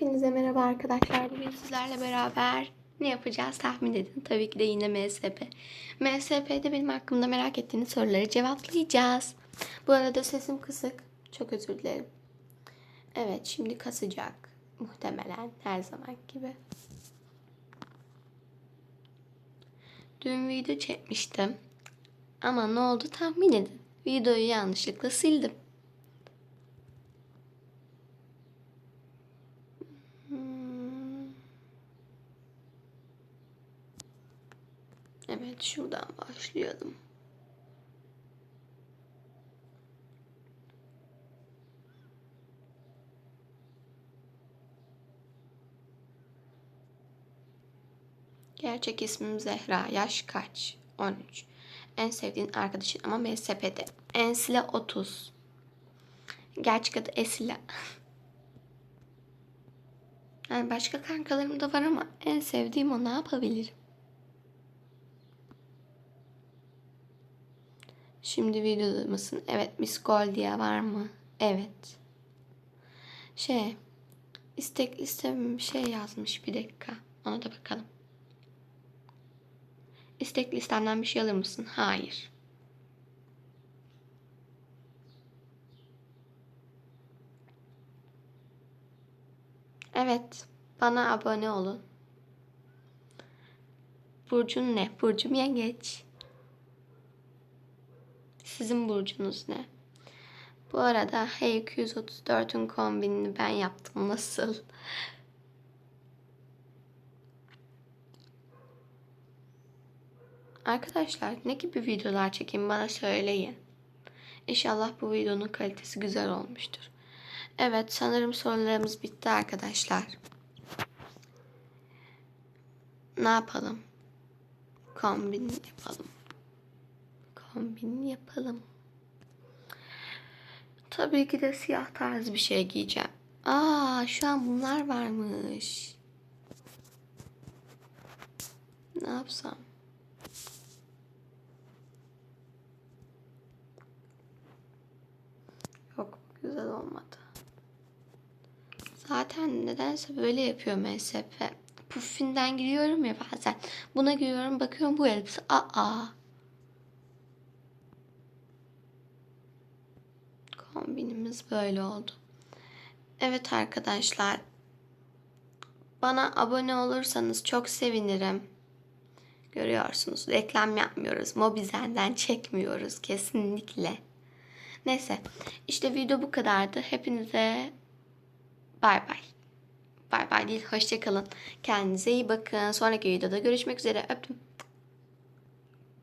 Hepinize merhaba arkadaşlar. Bugün sizlerle beraber ne yapacağız tahmin edin. Tabii ki de yine MSP. MSP'de benim hakkımda merak ettiğiniz soruları cevaplayacağız. Bu arada sesim kısık. Çok özür dilerim. Evet şimdi kasacak. Muhtemelen her zaman gibi. Dün video çekmiştim. Ama ne oldu tahmin edin. Videoyu yanlışlıkla sildim. Evet şuradan başlayalım. Gerçek ismim Zehra. Yaş kaç? 13. En sevdiğin arkadaşın ama MSP'de. Ensile 30. Gerçek adı Esila. Yani başka kankalarım da var ama en sevdiğim o ne yapabilirim? Şimdi videoda mısın? Evet Miss Goldia var mı? Evet. Şey istek bir şey yazmış bir dakika. Ona da bakalım. İstek listemden bir şey alır mısın? Hayır. Evet, bana abone olun. Burcun ne? Burcum yengeç. Sizin burcunuz ne? Bu arada Hey 234'ün kombinini ben yaptım. Nasıl? Arkadaşlar ne gibi videolar çekeyim bana söyleyin. İnşallah bu videonun kalitesi güzel olmuştur. Evet sanırım sorularımız bitti arkadaşlar. Ne yapalım? Kombin yapalım. Kombin yapalım. Tabii ki de siyah tarz bir şey giyeceğim. Aa şu an bunlar varmış. Ne yapsam? Yok güzel olmadı. Zaten nedense böyle yapıyor MSP. Puffinden giriyorum ya bazen. Buna giriyorum bakıyorum bu elbise. Aa. Kombinimiz böyle oldu. Evet arkadaşlar. Bana abone olursanız çok sevinirim. Görüyorsunuz reklam yapmıyoruz. Mobizen'den çekmiyoruz kesinlikle. Neyse işte video bu kadardı. Hepinize bay bay. Bay bay değil hoşçakalın. Kendinize iyi bakın. Sonraki videoda görüşmek üzere. Öptüm.